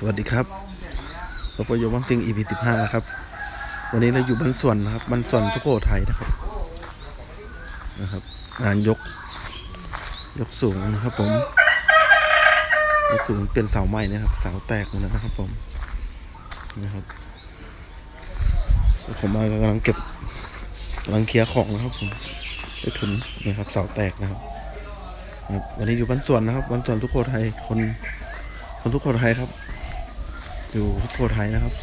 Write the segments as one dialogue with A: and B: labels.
A: สวัสดีครับเราไปอยู่บ้านซิง EP สิบห้านะครับ วันนี้เราอยู่บ้านส่วนนะครับบ้านส่วนสุโขทัยนะครับ นะครับ งานยก ยกสูงนะครับ ผม ยกสูงเป็นเสาใหม่นะครับ เสาแตกหมดแล้วนะครับ ผม นะครับ ผมมากำลังเก็บกำลังเคลียร์ของนะครับ ผมไปถุนนี่ครับ เสาแตกนะครับวันนี้อยู่บ้านสวนนะครับบ้านสวนสุกโขทัยคน คนสุกโขทัยครับ อยู่สุโขทัยนะครับ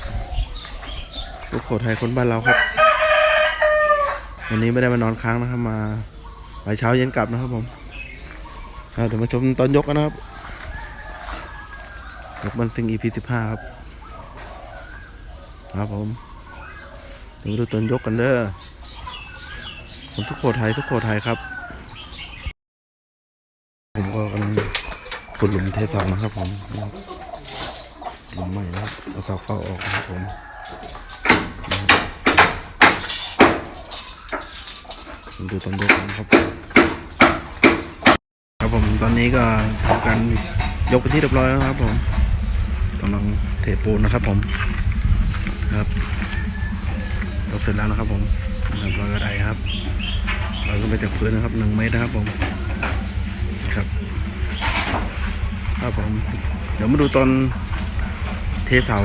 A: สุโขทัยคนบ้านเราครับ วันนี้ไม่ได้มานอนค้างนะครับ มาไปเช้าเย็นกลับนะครับผมเดี๋ยวมาชมตอนยกกันนะครับยกบันซิง EP สิบห้าครับ ครับผมเดี๋ยวมาดูตอนยกกันเด้อผมสุโขทัยสุโขทัยครับ ผมก็กำลังขุดหลุมเทเสานะครับผม นะครับหลุมใหม่นะครับเอาเสาเก่าออกนะครับผมผมดูตอนยกกันะครับ ครับผมตอนนี้ก็ทำการยกไปนที่เรียบร้อยแล้วครับผมกำลังเทปูนนะครับผมครับยกเสร็จแล้วนะครับผมนะครับร้อยกระได้ครับเราก็ไปจากพื้นนะครับหนึ่งเมตรนะครับผมครับครับผม เดี๋ยวมาดูตอน เทเสา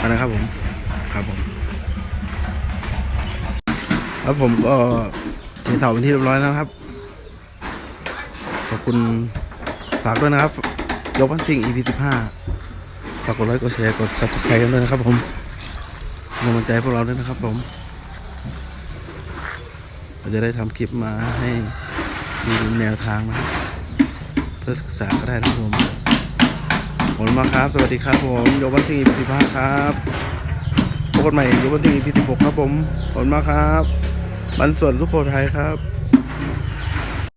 A: กันนะครับผมครับผมครับผมก็เทเสาเป็นที่เรียบร้อยแล้วครับขอบคุณฝากด้วยนะครับ ยกบ้านซิง EP สิบห้าฝากกดไลค์กดแชร์กด subscribe กันด้วยนะครับผมกำลังใจพวกเราด้วยนะครับผมเราจะได้ทำคลิปมาให้ดูแนวทางนะครับเพื่อศึกษาก็ได้นะครับผม ผมมาครับ สวัสดีครับผมโยบันทีพิสิบห้าครับพบกันใหม่โยบันทีพิสิบหกครับผมผมมาครับบันส่วนทุกโขทัยครับ